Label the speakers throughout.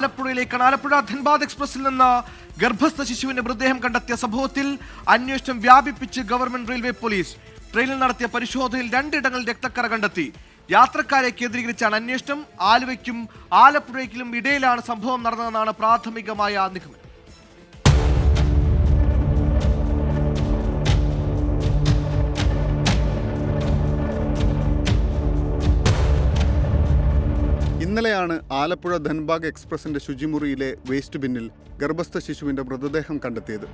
Speaker 1: ആലപ്പുഴയിലേക്കാണ് ആലപ്പുഴ ധൻബാദ് എക്സ്പ്രസിൽ നിന്ന് ഗർഭസ്ഥ ശിശുവിന്റെ മൃതദേഹം കണ്ടെത്തിയ സംഭവത്തിൽ അന്വേഷണം വ്യാപിപ്പിച്ച് ഗവൺമെന്റ് റെയിൽവേ പോലീസ് ട്രെയിനിൽ നടത്തിയ പരിശോധനയിൽ രണ്ടിടങ്ങളിൽ രക്തക്കറ കണ്ടെത്തി. യാത്രക്കാരെ കേന്ദ്രീകരിച്ചാണ് അന്വേഷണം. ആലുവയ്ക്കും ആലപ്പുഴയ്ക്കും ഇടയിലാണ് സംഭവം നടന്നതെന്നാണ് പ്രാഥമികമായ നിഗമനം.
Speaker 2: ഇന്നലെയാണ് ആലപ്പുഴ ധൻബാഗ് എക്സ്പ്രസിന്റെ ശുചിമുറിയിലെ വേസ്റ്റ് ബിന്നിൽ ഗർഭസ്ഥ ശിശുവിന്റെ മൃതദേഹം കണ്ടെത്തിയത്.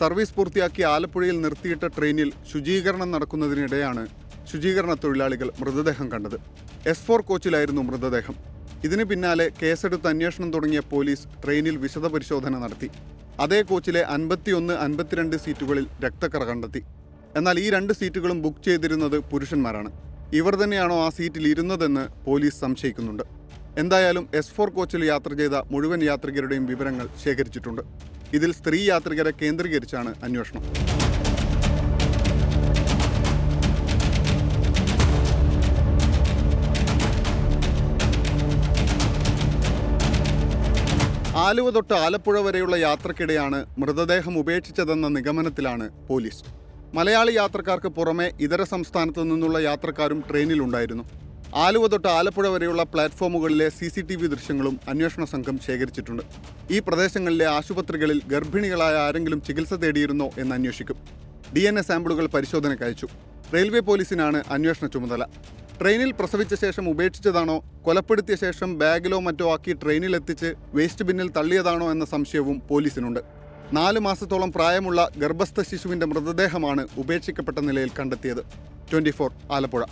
Speaker 2: സർവീസ് പൂർത്തിയാക്കി ആലപ്പുഴയിൽ നിർത്തിയിട്ട ട്രെയിനിൽ ശുചീകരണം നടക്കുന്നതിനിടെയാണ് ശുചീകരണ തൊഴിലാളികൾ മൃതദേഹം കണ്ടത്. എസ് ഫോർ കോച്ചിലായിരുന്നു മൃതദേഹം. ഇതിന് പിന്നാലെ കേസെടുത്ത് അന്വേഷണം തുടങ്ങിയ പോലീസ് ട്രെയിനിൽ വിശദ പരിശോധന നടത്തി. അതേ കോച്ചിലെ അൻപത്തിയൊന്ന് അൻപത്തിരണ്ട് സീറ്റുകളിൽ രക്തക്കറ കണ്ടെത്തി. എന്നാൽ ഈ രണ്ട് സീറ്റുകളും ബുക്ക് ചെയ്തിരുന്നത് പുരുഷന്മാരാണ്. ഇവർ തന്നെയാണോ ആ സീറ്റിൽ ഇരുന്നതെന്ന് പോലീസ് സംശയിക്കുന്നുണ്ട്. എന്തായാലും എസ് ഫോർ കോച്ചിൽ യാത്ര ചെയ്ത മുഴുവൻ യാത്രികരുടെയും വിവരങ്ങൾ ശേഖരിച്ചിട്ടുണ്ട്. ഇതിൽ സ്ത്രീ യാത്രികരെ കേന്ദ്രീകരിച്ചാണ് അന്വേഷണം. ആലുവ തൊട്ട് ആലപ്പുഴ വരെയുള്ള യാത്രക്കിടെയാണ് മൃതദേഹം ഉപേക്ഷിച്ചതെന്ന നിഗമനത്തിലാണ് പോലീസ്. മലയാളി യാത്രക്കാർക്ക് പുറമെ ഇതര സംസ്ഥാനത്തു നിന്നുള്ള യാത്രക്കാരും ട്രെയിനിലുണ്ടായിരുന്നു. ആലുവ തൊട്ട് ആലപ്പുഴ വരെയുള്ള പ്ലാറ്റ്ഫോമുകളിലെ സി സി ടി വി ദൃശ്യങ്ങളും അന്വേഷണ സംഘം ശേഖരിച്ചിട്ടുണ്ട്. ഈ പ്രദേശങ്ങളിലെ ആശുപത്രികളിൽ ഗർഭിണികളായ ആരെങ്കിലും ചികിത്സ തേടിയിരുന്നോ എന്ന് അന്വേഷിക്കും. ഡി എൻ എ സാമ്പിളുകൾ പരിശോധനയ്ക്ക് അയച്ചു. റെയിൽവേ പോലീസിനാണ് അന്വേഷണ ചുമതല. ട്രെയിനിൽ പ്രസവിച്ച ശേഷം ഉപേക്ഷിച്ചതാണോ കൊലപ്പെടുത്തിയ ശേഷം ബാഗിലോ മറ്റോ ആക്കി ട്രെയിനിൽ എത്തിച്ച് വേസ്റ്റ് ബിന്നിൽ തള്ളിയതാണോ എന്ന സംശയവും പോലീസിനുണ്ട്. നാല് മാസത്തോളം പ്രായമുള്ള ഗർഭസ്ഥ ശിശുവിന്റെ മൃതദേഹമാണ് ഉപേക്ഷിക്കപ്പെട്ട നിലയിൽ കണ്ടെത്തിയത്. ട്വന്റി ആലപ്പുഴ.